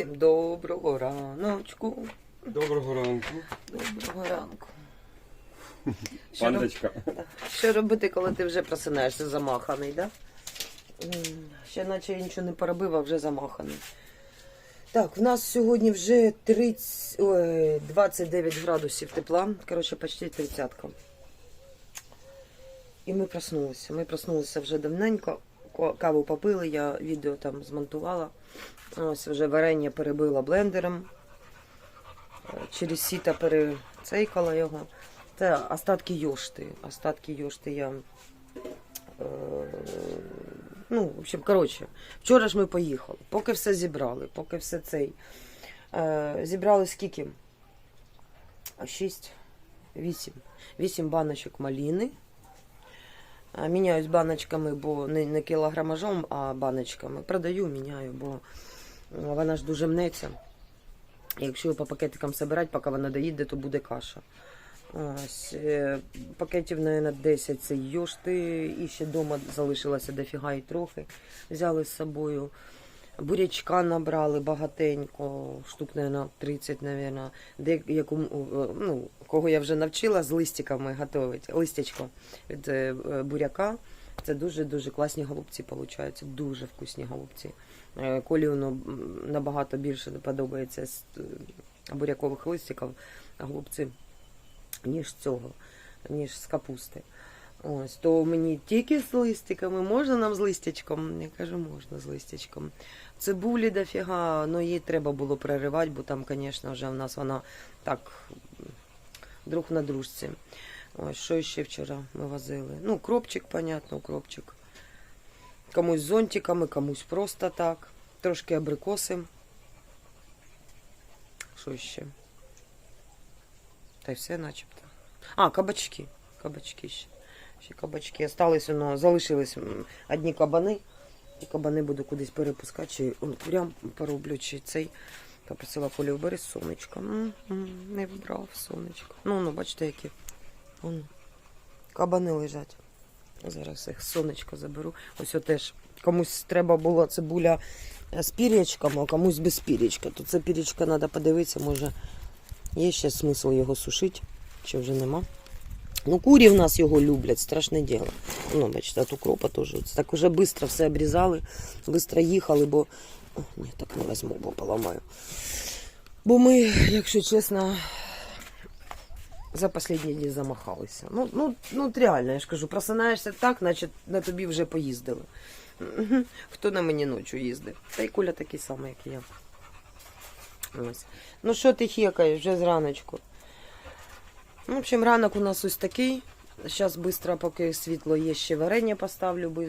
Всім доброго раночку. Доброго ранку. Доброго ранку. Що, роб... Пандочка. що робити, коли ти вже просинаєшся замаханий, да? М, Ще наче я нічого не поробив, а вже замаханий. Так, в нас сьогодні вже 30, ой, 29 градусів тепла. Коротше, почти 30. І ми проснулися. Ми проснулися вже давненько. Каву попили, я відео там змонтувала. Ось вже варення перебила блендером. Через сіта перецейкала його. Це остатки йошти. Остатки йошти я. Е, ну, в общем, коротше, вчора ж ми поїхали. Поки все зібрали, поки все цей. Е, зібрали скільки? Шість, вісім. Вісім баночок маліни. Міняюсь баночками, бо не, кілограмажом, а баночками. Продаю, міняю, бо вона ж дуже мнеться. Якщо по пакетикам збирати, поки вона доїде, то буде каша. Ось, е, пакетів, мабуть, 10 це йошти, і ще вдома залишилося дофіга і трохи. Взяли з собою. Бурячка набрали багатенько, штук, мабуть, 30, мабуть. Де, яку, е, ну, кого я вже навчила з листиками готувати. Листячко від е, буряка. Це дуже-дуже класні голубці, виходять. Дуже вкусні голубці. Е, Колі воно набагато більше подобається з бурякових листиків, голубці, ніж цього, ніж з капусти. Ось, то мені тільки з листиками, можна нам з листячком? Я кажу, можна з листячком. Цибулі дофіга, ну її треба було переривати, бо там, звісно, вже в нас вона так друг на дружці. Ось, що ще вчора ми возили? Ну, кропчик, понятно, кропчик. Комусь зонтиками, комусь просто так. Трошки абрикоси. Що ще? Та й все начебто. А, кабачки. Кабачки ще. Ще кабачки. Остались, воно, залишились одні кабани. І кабани буду кудись перепускати, чи курям пороблю, чи цей. Попросила Колю, бери сонечко. Не вбрав сонечко. Ну, ну, бачите, які. Вон, кабани лежать. Зараз їх сонечко заберу. Ось теж комусь треба було цибуля з пір'ячком, а комусь без пір'ячка. То це пір'ячка треба подивитися, може є ще смисл його сушити, чи вже нема. Ну, курі в нас його люблять, страшне діло. Ну, бачите, от укропа теж. Так уже швидко все обрізали, швидко їхали, бо. О, ні, так не візьму, бо поламаю. Бо ми, якщо чесно, за останні дні замахалися. Ну, ну, ну реально, я ж кажу, просинаєшся так, наче на тобі вже поїздили. Хто на мені ночі їздив? Та й Коля такий самий, як і я. Ось. Ну що ти хекаєш вже зраночку? Ну, В общем, ранок у нас ось такий. Зараз швидко, поки світло є, ще варення поставлю,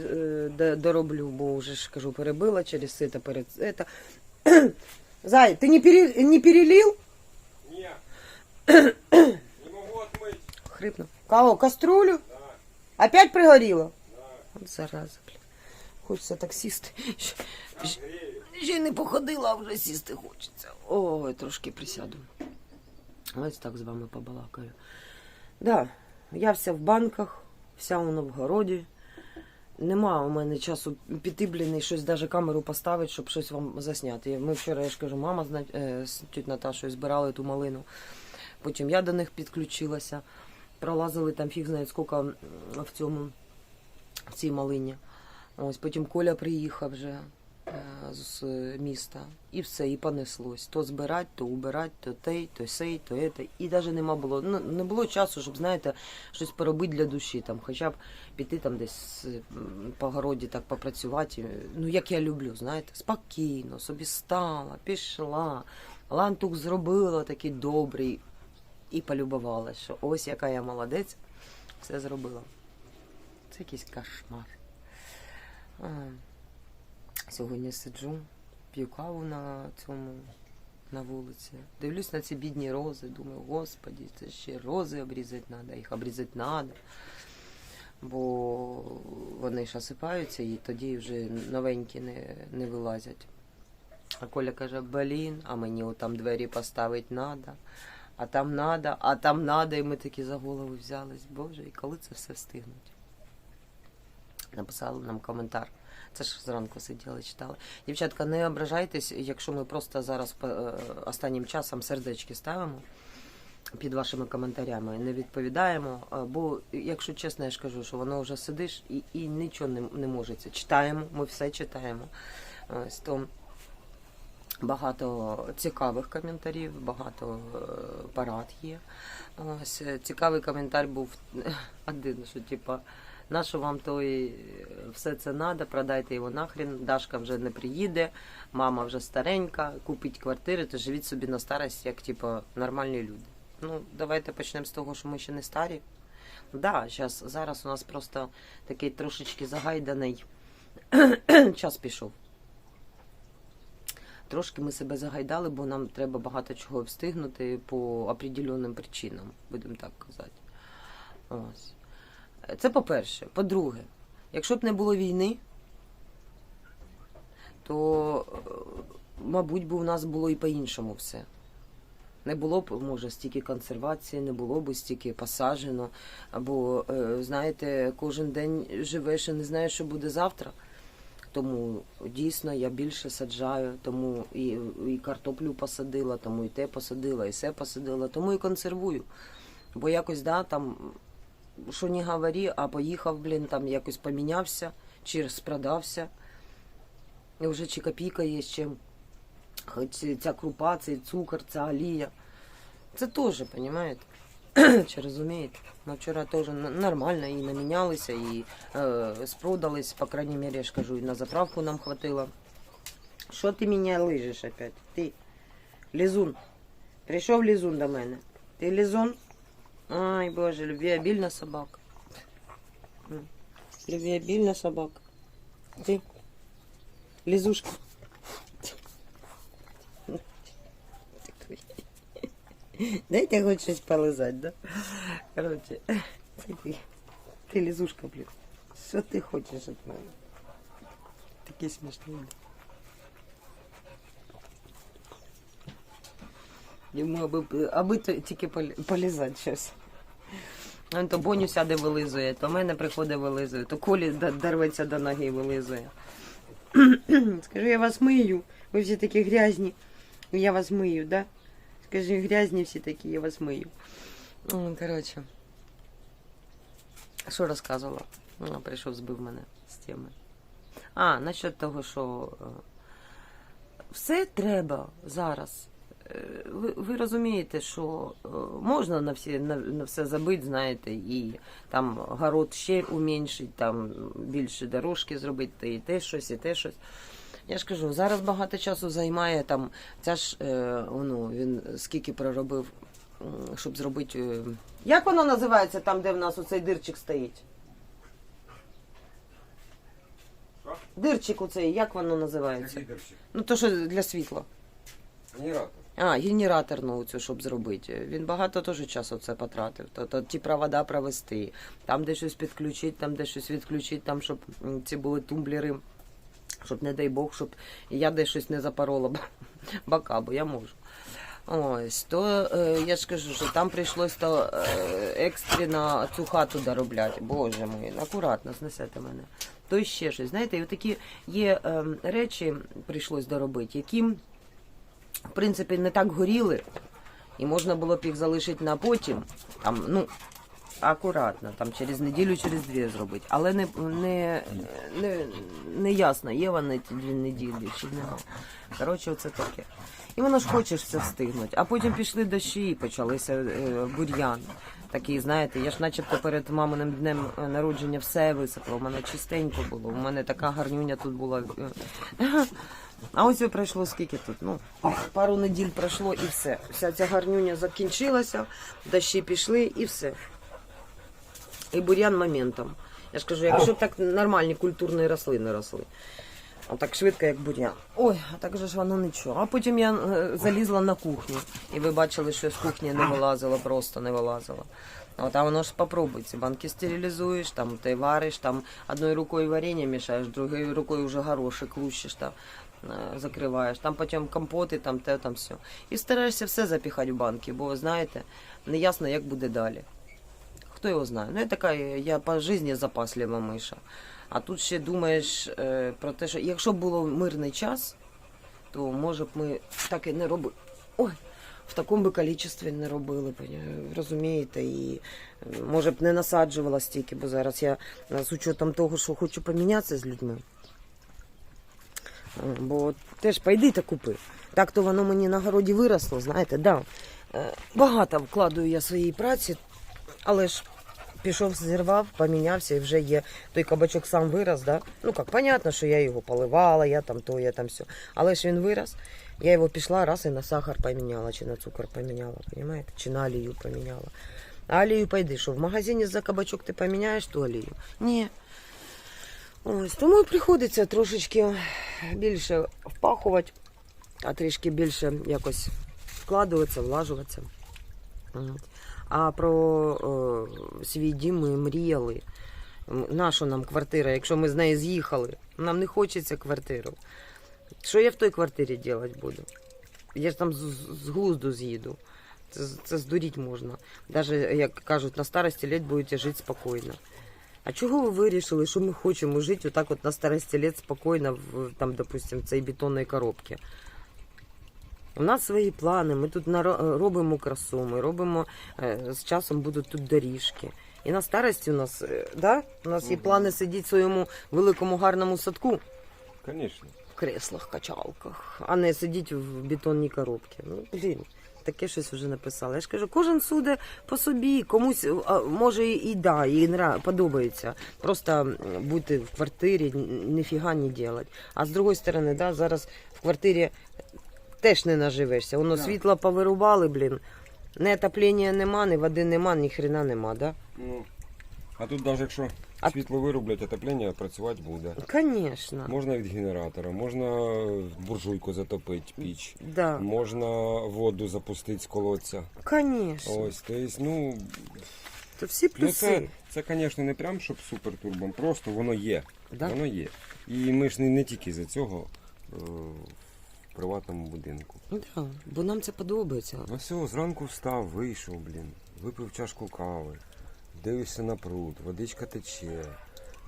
е, дороблю, бо вже ж кажу, перебила через це перед це. Зай, ти не, пере, не перелив? Не. Не могу отмыть. Хрипнув. Кого? Каструлю? Да, Опять пригоріло? да. От зараза, блін. Хочеться так сісти. Ще не походила, а вже сісти хочеться. Ой, трошки присяду. Ось так з вами побалакаю. Да, я вся в банках, вся воно в городі. Нема у мене часу піти, блін, і щось даже камеру поставити, щоб щось вам засняти. Ми вчора, я ж кажу, мама з, е, тють Наташою збирали ту малину. Потім я до них підключилася. Пролазили там фіг знає скільки в цьому в цій малині. Ось потім Коля приїхав вже з міста. І все, і понеслось. То збирать, то убирать, то той, то сей, то ете. І навіть нема було. Ну, не було часу, щоб, знаєте, щось поробити для душі. Там, хоча б піти там десь по городі так попрацювати. Ну, як я люблю, знаєте, спокійно, собі стала, пішла, лантук зробила такий добрий. І полюбувалася, що ось яка я молодець, все зробила. Це якийсь кошмар. Сьогодні сиджу, п'ю каву на цьому на вулиці. Дивлюсь на ці бідні рози. Думаю, господі, це ще рози обрізати треба, їх обрізати треба. Бо вони ж осипаються і тоді вже новенькі не, не вилазять. А Коля каже, блін, а мені отам двері поставити треба, а там треба, а там треба, і ми такі за голову взялись. Боже, і коли це все встигнуть? Написали нам коментар. Це ж зранку сиділи, читали. Дівчатка, не ображайтесь, якщо ми просто зараз е, останнім часом сердечки ставимо під вашими коментарями, не відповідаємо. Бо, якщо чесно, я ж кажу, що воно вже сидиш і, і нічого не, не можеться. Читаємо, ми все читаємо. Ось то багато цікавих коментарів, багато е, парад є. Ось цікавий коментар був один, що типа. На що вам той е, все це надо, продайте його нахрен, Дашка вже не приїде, мама вже старенька, купіть квартири, то живіть собі на старість, як типа нормальні люди. Ну, давайте почнемо з того, що ми ще не старі. Да, щас, зараз у нас просто такий трошечки загайданий час пішов. Трошки ми себе загайдали, бо нам треба багато чого встигнути по определеним причинам, будемо так казати. Ось. Це по-перше. По-друге, якщо б не було війни, то, е, мабуть, би у нас було і по-іншому все. Не було б, може, стільки консервації, не було б стільки посаджено. Або, е, знаєте, кожен день живеш і не знаєш, що буде завтра. Тому дійсно я більше саджаю, тому і, і картоплю посадила, тому і те посадила, і все посадила, тому і консервую. Бо якось, да, там, що не говори, а поїхав, блін, там якось помінявся, чи розпродався. І вже чи копійка є чим. Хоч ця крупа, цей цукор, ця олія. Це теж, розумієте? Чи розумієте? Ми вчора теж нормально і намінялися, і е, спродались, по крайній мірі, я ж кажу, і на заправку нам хватило. Що ти мене лижеш опять? Ти, лізун. Прийшов лізун до мене. Ти лізун? Ай, боже, любвеобільна собака. М. Любвеобільна собака. Ти. Лізушка. Такий. Дайте хоч щось полизати, да? Короче, це ти. Ти лізушка, блін. Що ти хочеш від мене? Такий смішний. Йому аби, аби то тільки полі- полізати щось. Он то Боню сяде вилизує, то мене приходить вилизує, то Колі д- дорветься до ноги і вилизує. Скажи, я вас мию. Ви всі такі грязні. Я вас мию, да? Скажи, грязні всі такі, я вас мию. Коротше. Що розказувала? А, прийшов, збив мене з теми. А, насчет того, що е, все треба зараз. Ви, ви розумієте, що е, можна на, всі, на, на все забити, знаєте, і там город ще уменьшить, там більше дорожки зробити, і те щось, і те щось. Я ж кажу, зараз багато часу займає там, ця ж, е, ну, він скільки проробив, щоб зробити. е, Як воно називається там, де в нас оцей дирчик стоїть? Дирчик оцей, як воно називається? Ну, то, що для світла. Генератор. А, генераторну цю, щоб зробити. Він багато теж часу це потратив. То, ті провода провести, там де щось підключити, там де щось відключити, там, щоб ці були тумблери, щоб, не дай Бог, щоб я де щось не запорола бока, бо я можу. Ось, то е, я ж кажу, що там прийшлось то е, екстрено цю хату доробляти. Боже мій, акуратно знесете мене. То ще щось. Знаєте, такі є е, речі, прийшлось доробити, які в принципі, не так горіли, і можна було б їх залишити на потім, там, ну, акуратно, там через неділю, через дві зробити. Але не, не, не, не ясно, є вони ті дві неділі чи нема. Коротше, оце таке. І воно ж хочеш все встигнути. А потім пішли дощі і почалися е, бур'ян. Такий, знаєте, я ж начебто перед маминим днем е, народження все висипала. У мене чистенько було. У мене така гарнюня тут була. А ось пройшло скільки тут? Ну, пару неділь пройшло і все. Вся ця гарнюня закінчилася, дощі пішли і все. І бур'ян моментом. Я ж кажу, якщо б так нормальні культурні рослини росли. А так швидко, як бур'ян. Ой, а так же ж воно нічого. А потім я е, залізла на кухню. І ви бачили, що з кухні не вилазило, просто не вилазило. От, а воно ж попробуй, банки стерилізуєш, там ти вариш, там одною рукою варення мішаєш, другою рукою вже горошек лущиш, там, закриваєш. Там потім компоти, там те, там все. І стараєшся все запіхати в банки, бо знаєте, не ясно, як буде далі. Хто його знає. Ну, я така, я по житті запаслива миша. А тут ще думаєш е, про те, що якщо б було мирний час, то може б ми так і не робили. Ой, в такому би кількості не робили, розумієте, і е, може б не насаджувала стільки, бо зараз я е, з учетом того, що хочу помінятися з людьми. Е, Бо теж пойди та купи. Так то воно мені на городі виросло, знаєте, да. Е, Багато вкладаю я своєї праці, але ж пішов, зірвав, помінявся і вже є. Той кабачок сам вирос, да? Ну як, понятно, що я його поливала, я там то, я там все. Але ж він вирос. Я його пішла раз і на сахар поміняла, чи на цукор поміняла, понимаєте? Чи на олію поміняла. А олію пойди, що в магазині за кабачок ти поміняєш ту олію? Ні. Ось, тому приходиться трошечки більше впахувати, а трішки більше якось вкладуватися, влажуватися. А про е, свій дім ми мріяли. Наша нам квартира, якщо ми з неї з'їхали, нам не хочеться квартиру. Що я в той квартирі робити буду? Я ж там з- з глузду з'їду. Це, це здуріть можна. Навіть, як кажуть, на старості літ будете жити спокійно. А чого ви вирішили, що ми хочемо жити отак от на старості літ спокійно в, там, допустим, цій бетонній коробці? У нас свої плани, ми тут робимо красу, ми робимо, з часом будуть тут доріжки. І на старості у нас, е, да? у нас є плани сидіти в своєму великому гарному садку Конечно. в креслах, качалках, а не сидіти в бетонній коробці. Ну, блін, таке щось вже написала. Я ж кажу, кожен суде по собі, комусь а, може і, да, і нра, подобається. Просто бути в квартирі, ніфіга не делать. А з другої сторони, да, зараз в квартирі теж не наживешся. Воно Да. світло повирубали, блін. Не отоплення нема, ні води нема, ні хрена нема, да? Ну, а тут навіть якщо світло вироблять, отоплення працювати буде. Звісно. Можна від генератора, можна буржуйку затопити піч, Да, можна воду запустити з колодця. звісно. Ось, то есть, ну, Це всі ну плюси. це, це, звісно, не прям щоб супер турбом, просто воно є. Да? Воно є. І ми ж не, не тільки за цього е, в приватному будинку. Да, бо нам це подобається. Ну все, зранку встав, вийшов, блін, випив чашку кави, дивишся на пруд, водичка тече,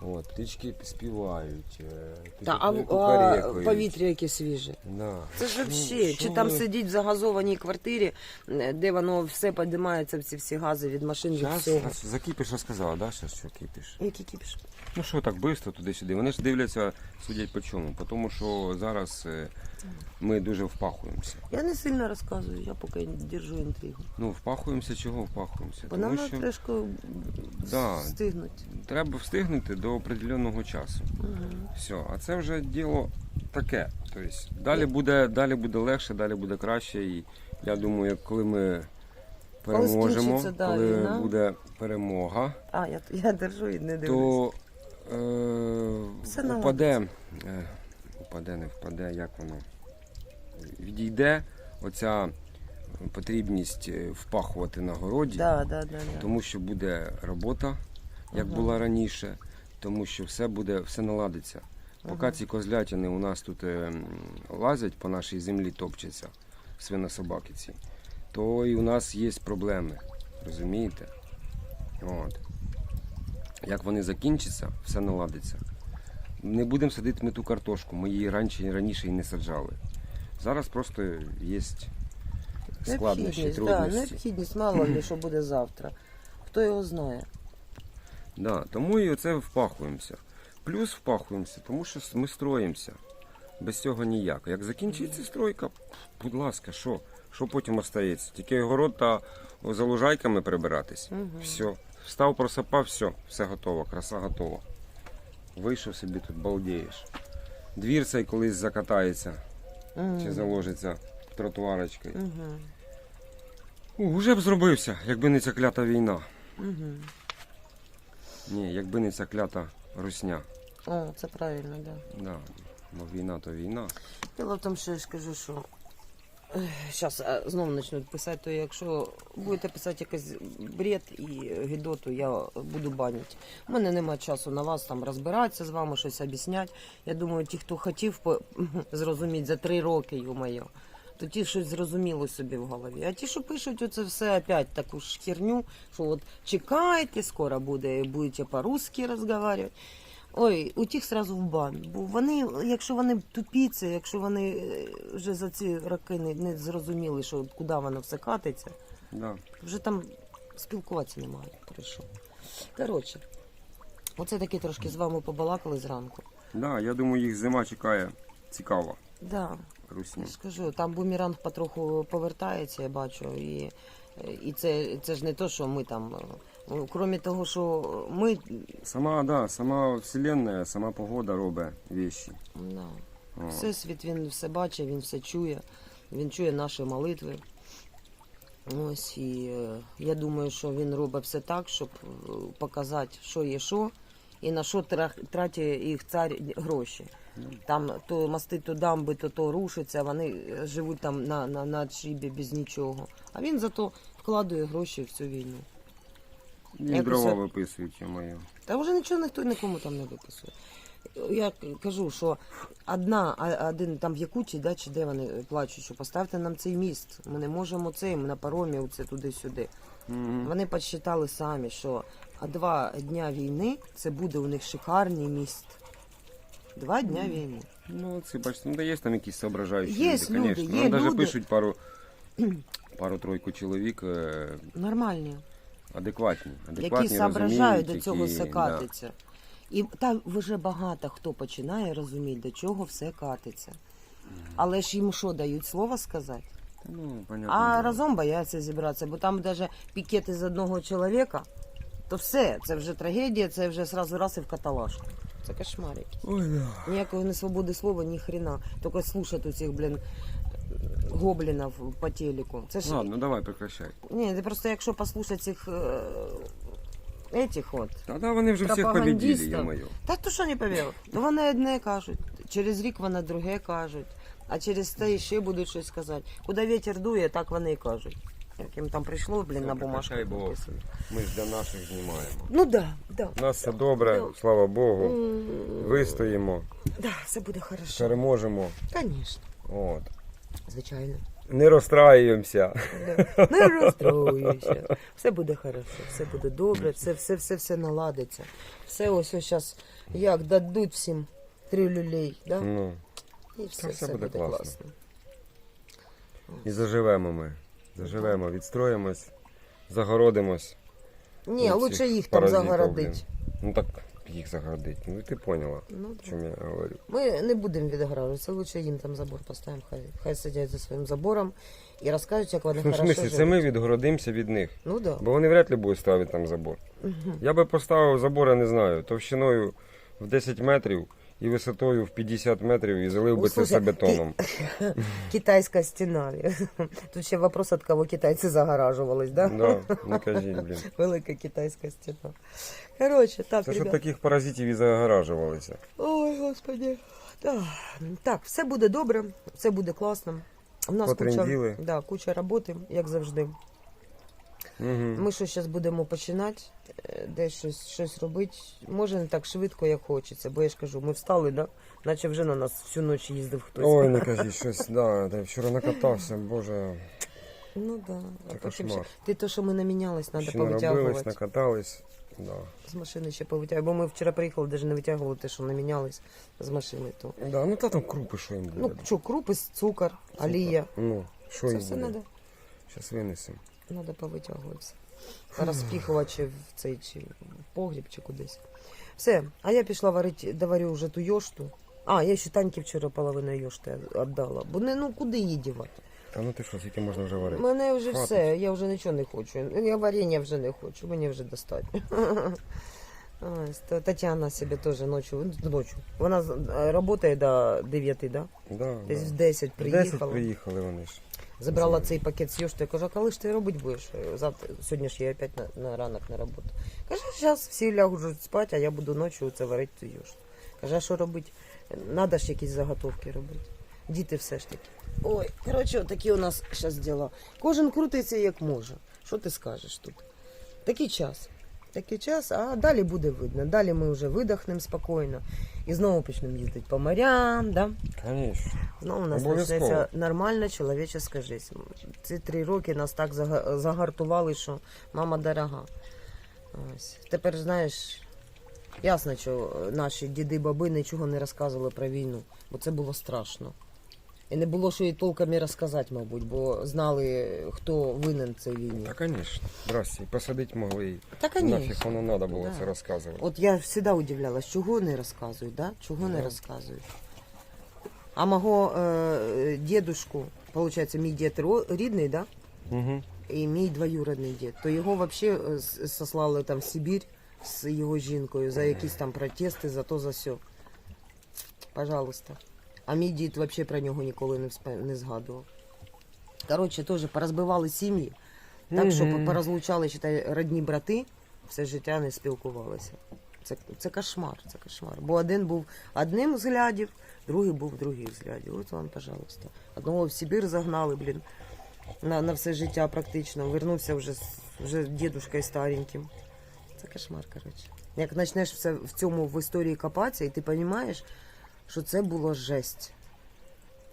от, птички співають, е, Та, а, а повітря яке свіже. Да. Це ж Ну, взагалі, що чи там ви? сидіть в загазованій квартирі, е, де воно все піднімається, всі всі гази від машин, від Щас, всього. а за кипіш розказала, да, щас що кипіш? Який кипіш? Ну що так швидко туди-сюди? Вони ж дивляться, судять по чому. По тому, що зараз е, ми дуже впахуємося. Я не сильно розказую, я поки держу інтригу. Ну, впахуємося, чого впахуємося? Бо нам що трошки Да. встигнути. треба встигнути до определеного часу. Угу. Все, а це вже діло таке. Тобто, далі буде, далі буде легше, далі буде краще. І я думаю, коли ми переможемо, скінчиться, да, коли війна. буде перемога, А, я, я держу і не дивлюсь. то е, Все упаде, е, упаде, не впаде, як воно. Відійде оця потрібність е, впахувати на городі. Да, да, да, да. Тому що буде робота, як Ага. була раніше, тому що все буде, все наладиться. Поки ці козлятини у нас тут е, лазять по нашій землі, топчаться, свинособаки ці, то і у нас є проблеми. Розумієте? От. Як вони закінчаться, все наладиться. Не будемо садити ми ту картошку, ми її раніше, раніше і не саджали. Зараз просто є складнощі, Необхідність, да, трудності. необхідність, мало ли, що буде завтра. Хто його знає. Да, тому і оце впахуємося. Плюс впахуємося, тому що ми строїмося. Без цього ніяк. Як закінчиться стройка, будь ласка, що? Що потім остається? Тільки город та за лужайками прибиратись. Мгм. Все. Встав, просипав, все, все готово, краса готова. Вийшов собі тут, балдієш. Двір цей колись закатається чи заложиться тротуарочкою. Угу. О, Уже б зробився, якби не ця клята війна. Угу. Ні, якби не ця клята русня. О, це правильно, так. Да. Да. Ну, війна то війна. Діло в тому, що я ж кажу, що зараз знову почнуть писати, то якщо будете писати якийсь бред і гідоту, я буду банити. У мене немає часу на вас там розбиратися з вами, щось об'ясняти. Я думаю, ті, хто хотів зрозуміти за три роки, йо-моє, то ті щось зрозуміло собі в голові. А ті, що пишуть оце все опять таку ж херню, що от чекайте, скоро буде, будете по-русски розмовляти. Ой, у тих сразу в бан. Бо вони, якщо вони тупіці, якщо вони е, вже за ці роки не, не зрозуміли, що куди воно все катиться, Да. вже там спілкуватися немає. Прийшов. Коротше, оце таки трошки з вами побалакали зранку. Да, я думаю, їх зима чекає цікава. Да, Русні. скажу, там бумеранг потроху повертається, я бачу, і, і це, це ж не то, що ми там. Е, Крім того, що ми Сама, да, сама вселенная, сама погода робить вещи. да, О. Всесвіт він все бачить, він все чує, він чує наші молитви. Ось і е, я думаю, що він робить все так, щоб е, показати, що є що, і на що тра- тратить їх цар гроші. Там то мости, то дамби, то то рушиться, вони живуть там на, на, на отшибі без нічого. А він зато вкладує гроші в цю війну. І Якось дрова я- виписують, я. Та вже нічого ніхто нікому там не виписує. Я кажу, що одна, а- один там в Якутії, да, чи де вони плачуть, що поставте нам цей міст. Ми не можемо цей на паромі, оце туди-сюди. Мгм. Вони підсчитали самі, що а два дня війни це буде у них шикарний міст. Два дня війни. Ну, це бачите, ну да є там якісь соображаючі Є люди, люди, конечно. є Нам навіть люди. пишуть пару, пару-тройку чоловік е, Нормальні. Адекватні. які адекватні соображають до цього які, все да. катиться. І там вже багато хто починає розуміти, до чого все катиться. Але ж їм що дають слово сказати? Та Ну, понятно. А дело. разом бояться зібратися, бо там навіть пікети з одного чоловіка, то все, це вже трагедія, це вже сразу раз і в каталажку. Це кошмар. Ой, да. Ніякої не свободи слова, ні хрена. Тільки слушати у цих, блін, гоблінів по телеку. Це ж Ладно, давай, прекращай. ні, ти просто якщо послухати цих е, этих от. Та да, вони вже всіх победили, Пропагандистів. я маю. Та то що не повірив? Ну вони одне кажуть, через рік вони друге кажуть, а через те ще будуть щось казати. Куди вітер дує, так вони і кажуть. Як їм там прийшло, блін, на бумажку прекращай, бо написано. Ми ж для наших знімаємо. Ну да, да. У нас все добре, слава Богу. М, Вистоїмо, Да, все буде хорошо. переможемо. Звісно, От. Звичайно. Не розстраюємося. Не розстроюйся. Все буде хорошо, все буде добре, все, все, все, все наладиться. Все ось ось зараз, як дадуть всім три люлей, да? Ну, і все, все все буде буде класно. класно. і заживемо ми. Заживемо, відстроїмось, загородимось. Ні, Ну, лучше їх там паразитів, загородить. Ну так їх загородить. Ну ти поняла, Ну, да. чому я говорю. Ми не будемо відгражуватися, лучше їм там забор поставимо, хай, хай сидять за своїм забором і розкажуть, як вони Ну, хорошо живуть. це ми відгородимося від них. Ну да. Бо вони вряд ли будуть ставити там забор. Я би поставив забор, я не знаю, товщиною в 10 метрів і висотою в 50 метрів і залив би О, це все бетоном. Китайська стіна. Тут ще вопрос, від кого китайці загоражувались, да? Да, не кажіть, блін. Велика китайська стіна. Коротше, так, Це щоб ребят. таких паразитів і загоражувалися. Ой, господи. Так, так, все буде добре, все буде класно. У нас куча, Потренділи. да, куча роботи, як завжди. Угу. Ми що зараз будемо починати, десь щось, щось робити. Може не так швидко, як хочеться. Бо я ж кажу, ми встали, да? наче вже на нас всю ніч їздив хтось. Ой, не кажіть щось, да, та вчора накатався, боже, Ну да. А це потім кошмар. Ти то, що ми намінялись, треба Ще наробились, повитягувати. накатались. Да. З машини ще повитягувати. Бо ми вчора приїхали, навіть не витягували те, що намінялись з машини. То. Да, ну та там крупи, що їм буде. Ну, що, крупи, цукор, олія. Ну, що Це їм все буде? треба. Зараз винесемо. Треба повитягуватися. Розпіхувати чи в цей чи в погріб, чи кудись. Все, а я пішла варити, доварю вже ту йошту. А, я ще танки вчора половину йошти віддала. Бо не, ну куди її дівати? Та ну ти що, скільки можна вже варити? мене вже Хватить. все, я вже нічого не хочу. Я варення вже не хочу, мені вже достатньо. Ось, то Тетяна себе теж ночі, ночі. Вона працює до 9, да? Да, Десь в да. 10 В 10 приїхала. приїхали вони ж. Забрала цей пакет з йошти. Я кажу, коли ж ти робити будеш? Завтра, сьогодні ж я опять на, на ранок на роботу. Каже, зараз всі ляжуть спати, а я буду ночі це варити цю йошту. Каже, а що робити? Надо ж якісь заготовки робити. Діти все ж таки. Ой, коротше, такі у нас зараз діла. Кожен крутиться як може. Що ти скажеш тут? Такий час. Такий час, а далі буде видно. Далі ми вже видохнемо спокійно і знову почнемо їздити по морям, да? Звісно. Ну, у нас почнеться нормальна чоловіча життя. Ці три роки нас так загартували, що мама дорога. Ось. Тепер знаєш, Ясно, що наші діди, баби нічого не розказували про війну, бо це було страшно. І не було що і толком і розказати, мабуть, бо знали, хто винен в цій війні. Та, звісно. Здрасте. Посадити могли. і Та, Нафіг воно треба було Да. це розказувати. От я завжди удивлялась, чого не розказують, да? чого не Да. розказують. А мого е, дідушку, виходить, мій дід ро- рідний, да? Угу. і мій двоюродний дід, то його взагалі сослали там в Сибір з його жінкою за якісь там протести, за то, за сьо. Пожалуйста. А мій дід взагалі про нього ніколи не, вспе- не згадував. Коротше, теж порозбивали сім'ї, так що порозлучали считай, родні брати, все життя не спілкувалися. Це, це кошмар, це кошмар. Бо один був одним взглядів, другий був других взглядів. От вам, пожалуйста. Одного в Сибір загнали, блін, на, на все життя практично. Вернувся вже, з- вже дідушкою стареньким. Це кошмар, коротше. Як почнеш все в цьому в історії копатися, і ти розумієш, що це було жесть.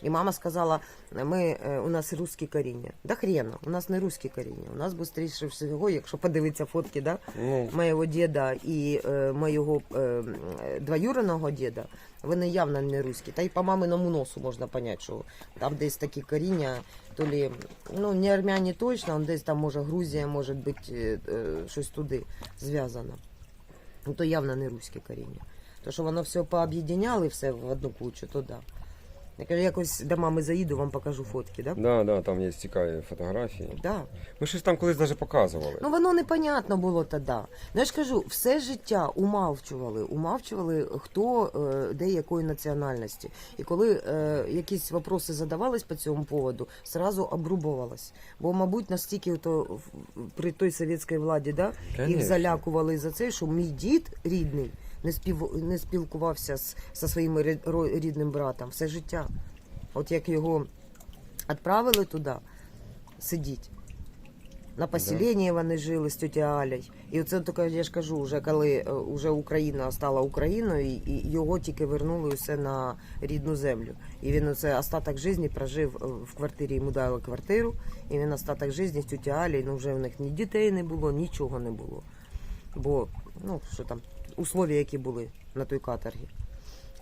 І мама сказала, ми, е, у нас русські коріння. Да хрена, у нас не русські коріння. У нас швидше всього, якщо подивитися фотки, да, Ну, моєго діда і е, моєго е, м, двоюродного діда, вони явно не руські. Та й по маминому носу можна зрозуміти, що там десь такі коріння, то лі, ну не армяні точно, а десь там може Грузія, може бути е, е, щось туди зв'язано. Ну то явно не руське коріння. То, що воно все пооб'єдняли все в одну кучу, то да. Я кажу, якось до мами заїду, вам покажу фотки, да? да, да, там є цікаві фотографії. Да. Ми щось там колись навіть показували. Ну воно непонятно було тоді. Ну я ж кажу, все життя умавчували, умавчували, хто е, де якої національності. І коли е, якісь вопроси задавались по цьому поводу, сразу обрубувалось. Бо, мабуть, настільки то при той совєтській владі, да, їх залякували за це, що мій дід рідний не спів не спілкувався з зі своїм рідним братом все життя. От як його відправили туди сидіть. На поселенні вони жили з тетя Аляй. І оце таке, я ж кажу, вже коли е, вже Україна стала Україною, і- його тільки вернули все на рідну землю. І він оце остаток життя прожив е, в квартирі, йому дали квартиру, і він остаток життя з тетя Аляй, ну вже в них ні дітей не було, нічого не було. Бо, ну, що там, условия, які були на той каторгі.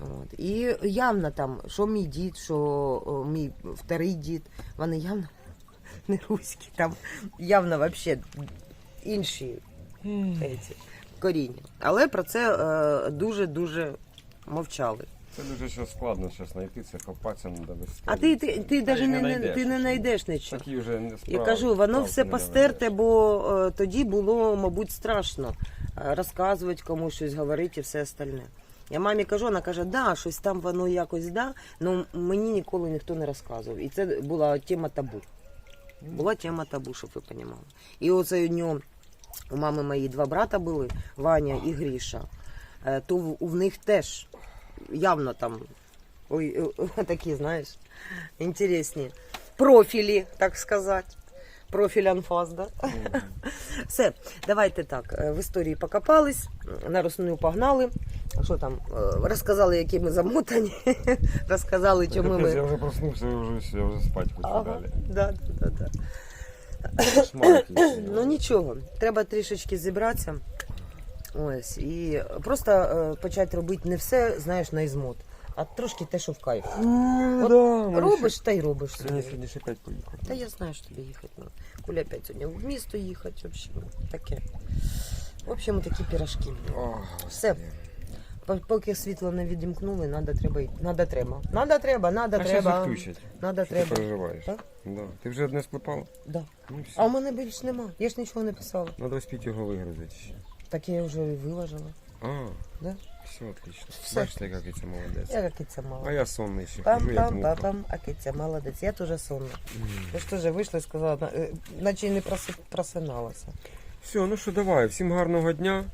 От. І явно там, що мій дід, що мій вторий дід, вони явно не руські, там явно взагалі інші mm. коріння. Але про це е, дуже-дуже мовчали. Це дуже ще складно зараз знайти, це копатися треба без А ти, ти, ти, навіть не, не, ти не знайдеш нічого. Такі вже не Я кажу, воно все не постерте, бо е, тоді було, мабуть, страшно е, розказувати комусь щось, говорити і все остальне. Я мамі кажу, вона каже, да, щось там воно якось да, але мені ніколи ніхто не розказував. І це була тема табу. Була тема табу, щоб ви розуміли. І оце у нього, у мами мої два брата були, Ваня і Гріша, е, то в, в них теж явно там ой, е, такі, знаєш, інтересні профілі, так сказати. Профіль анфас, да? Все, давайте так. е, В історії покопались, на росню погнали. Що там? е, Розказали, які ми замотані. Розказали, чому Я ми. вже проснувся, я вже, я вже спати хочу Ага, далі. да, да, да. Якийсь. Ну нічого, треба трішечки зібратися. Ось, і просто е, почати робити не все, знаєш, на ізмот, а трошки те, що в кайф. От да, Робиш та й робиш собі. сьогодні ще п'ять поїхав. Та я знаю, що тобі їхати надо. Куля опять сьогодні в місто їхати, в общем, таке. В общем, такі пірожки. О, Все. По- Поки світло не відімкнули, надо треба йти. Надо треба. Надо треба, надо А треба. зараз включать. Надо Що ти треба. переживаєш? Так? Да. Ти вже одне склепала? Да. Ну А у мене більш нема. Я ж нічого не писала. Надо успіть його вигрузити ще. Так я вже і виложила. А, Да? все отлично. Все. Бачите, який це молодець. Я киця А мала. я сонний ще, Пам хожу як пам муха. пам а киця молодець. Я теж сонна. Я ж теж вийшла і сказала, на- е, наче й не проси- просиналася. Все, ну що, давай, всім гарного дня,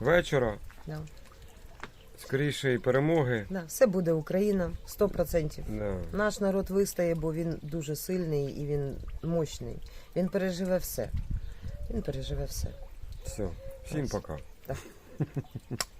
вечора, Да. скорішої перемоги. Да. Все буде Україна, 100%. Да. Наш народ вистає, бо він дуже сильний і він мощний. Він переживе все. Він переживе все. Все, всім пока. Да.